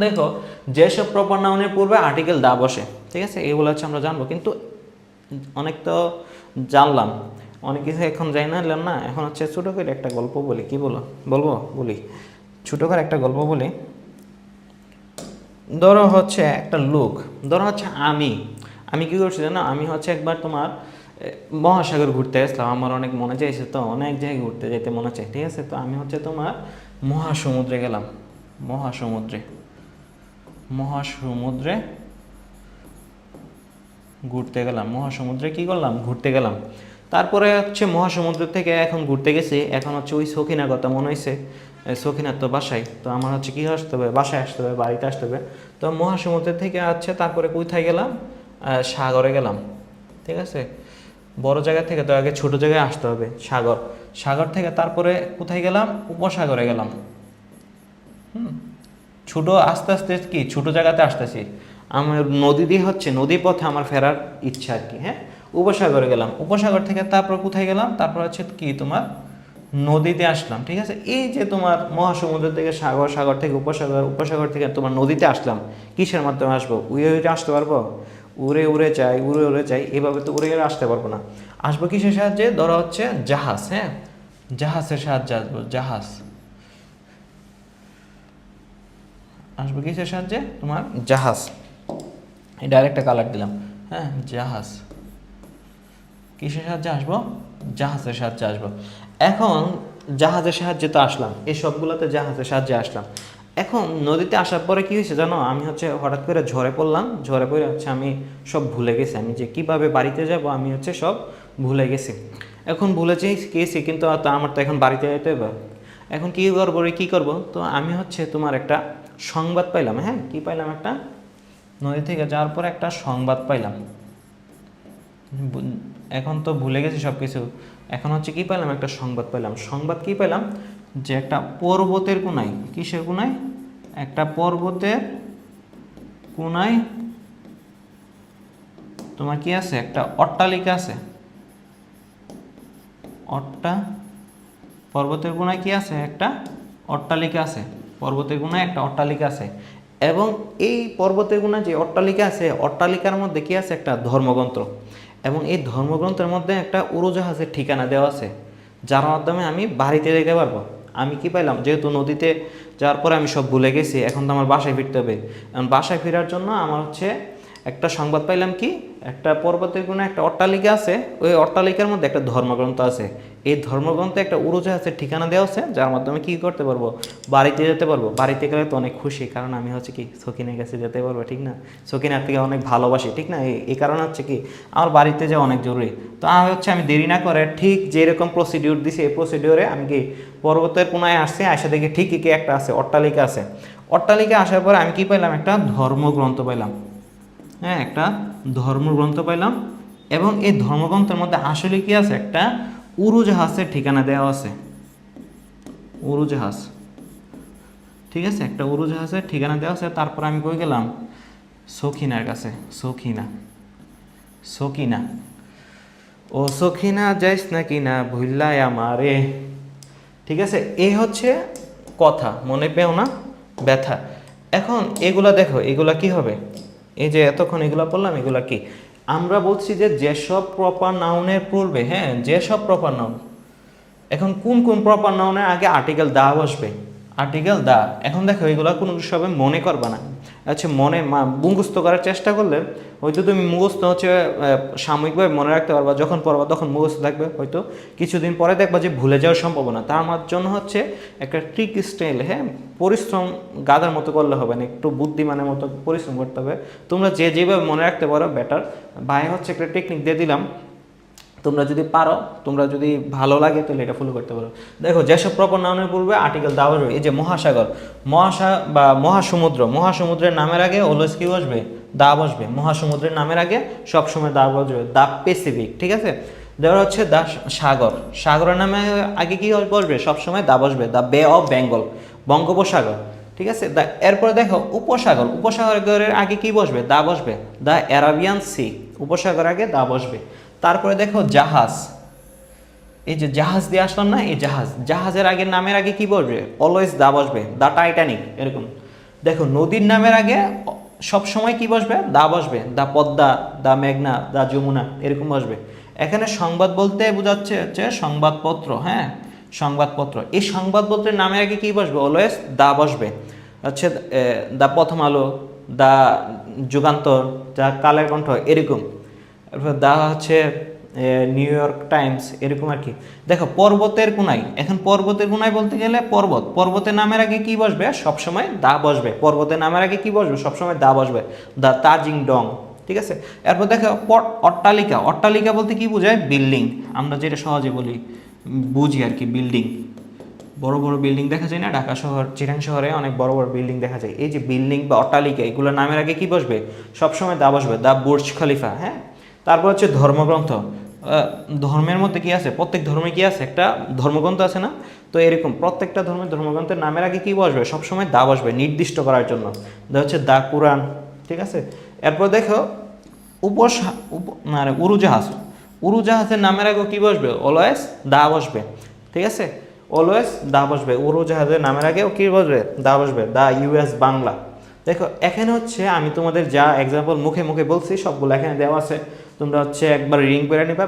দেখো, যেসব প্রপার নাউনের পূর্বে আর্টিকেল দা বসে, ঠিক আছে? এগুলো হচ্ছে আমরা জানব। কিন্তু অনেক তো জানলাম, অনেক কিছু এখন যাই না না। এখন হচ্ছে ছোটো করে একটা গল্প বলি। কি বলো? বলব? বলি। ছোটো করে একটা গল্প বলি। ধরো হচ্ছে একটা লোক, ধরো হচ্ছে আমি। আমি কি করছি জানো? আমি হচ্ছে একবার তোমার মহাসাগর ঘুরতে আসলাম। আমার অনেক মনে চাইছে তো, অনেক জায়গায় ঘুরতে যেতে মনে চাই, ঠিক আছে? তো আমি হচ্ছে তোমার মহাসমুদ্রে গেলাম। মহাসমুদ্রে। মহাসমুদ্রে ঘুরতে গেলাম। মহাসমুদ্রে কি করলাম? ঘুরতে গেলাম। তারপরে হচ্ছে মহাসমুদ্র থেকে এখন ঘুরতে গেছি। এখন হচ্ছে ওই সখিনার কথা মনে হয়েছে সখিনার তো বাসায়। তো আমার হচ্ছে কী আসতে হবে? বাসায় আসতে হবে, বাড়িতে আসতে হবে। তো মহাসমুদ্র থেকে হচ্ছে তারপরে কোথায় গেলাম? সাগরে গেলাম। ঠিক আছে? বড় জায়গা থেকে তো আগে ছোট জায়গায় আসতে হবে, সাগর। সাগর থেকে তারপরে কোথায় গেলাম? উপসাগরে গেলাম। হুম? ছোট আস্তে আস্তে কি, ছোট জায়গাতে আসতেছি। আমার নদী দিয়ে হচ্ছে, নদী পথে আমার ফেরার ইচ্ছা আর কি হ্যাঁ? উপসাগরে গেলাম। উপসাগর থেকে তারপর কোথায় গেলাম? তারপর হচ্ছে কি, তোমার নদীতে আসলাম, ঠিক আছে? এই যে তোমার মহাসমুদ্র থেকে সাগর সাগর থেকে উপসাগর উপসাগর থেকে তোমার নদীতে আসলাম। কিসের মাধ্যমে আসব? উড়ে উড়ে আসতে পারব? উড়ে উড়ে যাই, উড়ে উড়ে যাই, এভাবে তো উড়ে উড়ে আসতে পারব না। আসব কিসের সাহায্যে? ধরো হচ্ছে জাহাজ হ্যাঁ? জাহাজের সাহায্যে আসব, জাহাজ। আসব কিসের সাহায্যে? তোমার? জাহাজ। এই ডাইরেক্টটা কালার দিলাম। হ্যাঁ জাহাজ। কিসের সাহায্যে আসব? জাহাজের সাহায্যে আসব। এখন জাহাজের সাহায্যে তো আসলাম। এই সবগুলোতে জাহাজের সাহায্যে আসলাম। এখন নদীতে আসার পরে কি হয়েছে জানো? আমি হচ্ছে হঠাৎ করে ঝরে পড়লাম। ঝরে পড়ে হচ্ছে আমি সব ভুলে গেছি। আমি যে কীভাবে বাড়িতে যাব আমি হচ্ছে সব ভুলে গেছি। এখন ভুলে গেছি কিন্তু আমার তো এখন বাড়িতে যেতে হবে। এখন কী করব রে, কী করব? তো আমি হচ্ছে তোমার একটা সংবাদ পাইলাম হ্যাঁ? কি পাইলাম একটা? নদী থেকে যাওয়ার পরে একটা সংবাদ পাইলাম। এখন তো ভুলে গেছি সব কিছু এখন হচ্ছে কি পাইলাম? একটা সংবাদ পাইলাম। সংবাদ কি পাইলাম? যে একটা পর্বতের কোনায় কিসের কোনায় একটা পর্বতের কোনায় তোমার কি আছে? একটা অট্টালিকা আছে। অট্টা পর্বতের কোনায় কি আছে? একটা অট্টালিকা আছে। পর্বতের কোনায় একটা অট্টালিকা আছে। এবং এই পর্বতের কোনায় যে অট্টালিকা আছে, অট্টালিকার মধ্যে কি আছে? একটা ধর্মগ্রন্থ। এবং এই ধর্মগ্রন্থের মধ্যে একটা উড়োজাহাজের ঠিকানা দেওয়া আছে। যার মাধ্যমে আমি বাড়িতে যেতে পারব। আমি কি পাইলাম? যেহেতু নদীতে যাওয়ার পরে আমি সব ভুলে গেছি, এখন তো আমার বাসায় ফিরতে হবে। বাসায় ফেরার জন্য আমার হচ্ছে একটা সংবাদ পাইলাম কি, একটা পর্বতের কোনো একটা অট্টালিকা আছে, ওই অট্টালিকার মধ্যে একটা ধর্মগ্রন্থ আছে। এই ধর্মগ্রন্থে একটা উড়োজাহাজের ঠিকানা দেওয়া আছে, যার মাধ্যমে কি করতে পারব? বাড়িতে যেতে পারব। বাড়িতে গেলে তো অনেক খুশি, কারণ আমি হচ্ছে কি সকিনের কাছে যেতে পারব, ঠিক না? সকিনার থেকে অনেক ভালোবাসি, ঠিক না? এই- কারণে হচ্ছে কি আমার বাড়িতে যাওয়া অনেক জরুরি। তো আমি হচ্ছে আমি দেরি না করে ঠিক যেরকম প্রসিডিউর দিছি, এই প্রসিডিউরে আমি কি পর্বতের কোনায় আসছি, আসা দেখি ঠিকই কি একটা আছে, অট্টালিকা আছে। অট্টালিকা আসার পরে আমি কি পাইলাম? একটা ধর্মগ্রন্থ পাইলাম। হ্যাঁ একটা ধর্মগ্রন্থ পাইলাম। এবং এই ধর্মগ্রন্থের মধ্যে আসলে কি আছে? একটা উড়োজাহাজের ঠিকানা দেওয়া আছে। উড়োজাহাজ ঠিক আছে? একটা উড়োজাহাজের ঠিকানা দেওয়া আছে। তারপর আমি কই গেলাম? সখিনার কাছে। সখিনা। সখিনা। ও সখিনা, যাইস না কিনা ভুল্লাই আমারে। ঠিক আছে? এই হচ্ছে কথা। মনে পেও না? ব্যথা। এখন এগুলা দেখো, এগুলা কি হবে? এই যে এতক্ষণ এগুলো পড়লাম, এগুলো কি? আমরা বলছি যে যেসব প্রপার নাউনের পূর্বে হ্যাঁ যেসব প্রপার নাউন এখন কোন কোন প্রপার নাউনের আগে আর্টিকেল দা বসবে আর্টিকেল দা, এখন দেখো এগুলো কোনো সবে মনে করবে না। আচ্ছা মনে মুখস্থ করার চেষ্টা করলে হয়তো তুমি মুখস্থ হচ্ছে সাময়িকভাবে মনে রাখতে পারবা, যখন পড়বা তখন মুখস্থ থাকবে হয়তো। কিছুদিন পরে দেখবা যে ভুলে যাওয়ার সম্ভাবনা। তার আমার জন্য হচ্ছে একটা ট্রিক স্টাইল হ্যাঁ? পরিশ্রম গাদার মতো করলে হবে না, একটু বুদ্ধিমানের মতো পরিশ্রম করতে হবে। তোমরা যে যেভাবে মনে রাখতে পারো বেটার ভাই হচ্ছে একটা টেকনিক দিয়ে দিলাম। তোমরা যদি পারো, তোমরা যদি ভালো লাগে, তাহলে এটা ফলো করতে পারো। দেখো, যেসব প্রপার নাউনের পূর্বে আর্টিকেল দেওয়া হবে এই যে মহাসাগর, মহাসা, বা মহাসমুদ্র, মহাসমুদ্রের নামের আগে অলওয়েজ কি বসবে? দা বসবে। মহাসমুদ্রের নামের আগে সবসময় দা বসবে। দা প্যাসিফিক ঠিক আছে? দেওয়া হচ্ছে দা সাগর। সাগরের নামে আগে কি বসবে? সবসময় দা বসবে। দা বে অফ বেঙ্গল বঙ্গোপসাগর, ঠিক আছে? দা, এরপরে দেখো, উপসাগর। উপসাগরের আগে কি বসবে? দা বসবে। দা অ্যারাবিয়ান সি উপসাগর আগে দা বসবে। তারপরে দেখো জাহাজ। এই যে জাহাজ দিয়ে আসলাম না, এই জাহাজ। জাহাজের আগে, নামের আগে কি বসবে অলওয়েজ দা বসবে। দা টাইটানিক এরকম। দেখো, নদীর নামের আগে সব সময় কি বসবে? দা বসবে। দা পদ্মা, দা মেঘনা, দা যমুনা, এরকম বসবে। এখানে সংবাদ বলতে বোঝাচ্ছে হচ্ছে সংবাদপত্র হ্যাঁ? সংবাদপত্র। এই সংবাদপত্রের নামের আগে কি বসবে? অলওয়েজ দা বসবে। হচ্ছে দা প্রথম আলো, দা যুগান্তর দা কালের কণ্ঠ, এরকম। এরপর দা হচ্ছে নিউ ইয়র্ক টাইমস এরকম আর কি। দেখো, পর্বতের কোনায় এখন পর্বতের কোনায় বলতে গেলে পর্বত, পর্বতের নামের আগে কি বসবে? সবসময় দা বসবে। পর্বতের নামের আগে কি বসবে? সবসময় দা বসবে। দা তাজিং ডং ঠিক আছে? এরপর দেখো অট্টালিকা অট্টালিকা বলতে কি বোঝায়? বিল্ডিং। আমরা যেটা সহজে বলি, বুঝি আর কি, বিল্ডিং। বড় বড় বিল্ডিং দেখা যায় না? ঢাকা শহর চিরাং শহরে অনেক বড় বড় বিল্ডিং দেখা যায়। এই যে বিল্ডিং বা অট্টালিকা এগুলো নামের আগে কি বসবে? সবসময় দা বসবে, দা বুর্জ খলিফা হ্যাঁ? তারপর হচ্ছে ধর্মগ্রন্থ। ধর্মের মধ্যে কি আছে? প্রত্যেক ধর্মে কি আছে? একটা ধর্মগ্রন্থ আছে না? তো এরকম প্রত্যেকটা ধর্মের ধর্মগ্রন্থের নামের আগে কি বসবে? সবসময় দা বসবে, নির্দিষ্ট করার জন্য। হচ্ছে দা কোরআন, ঠিক আছে? এরপর দেখো, উপসা, উপ মানে উড়োজাহাজ উড়োজাহাজের নামের আগে কি বসবে? অলওয়েজ দা বসবে, ঠিক আছে? অলওয়েজ দা বসবে। উড়োজাহাজের নামের আগেও কি বসবে? দা বসবে। দা ইউএস বাংলা। দেখো, এখানে হচ্ছে আমি তোমাদের যা এক্সাম্পল মুখে মুখে বলছি, সবগুলো এখানে দেওয়া আছে। তোমরা হচ্ছে একবার রিং করে নিবা।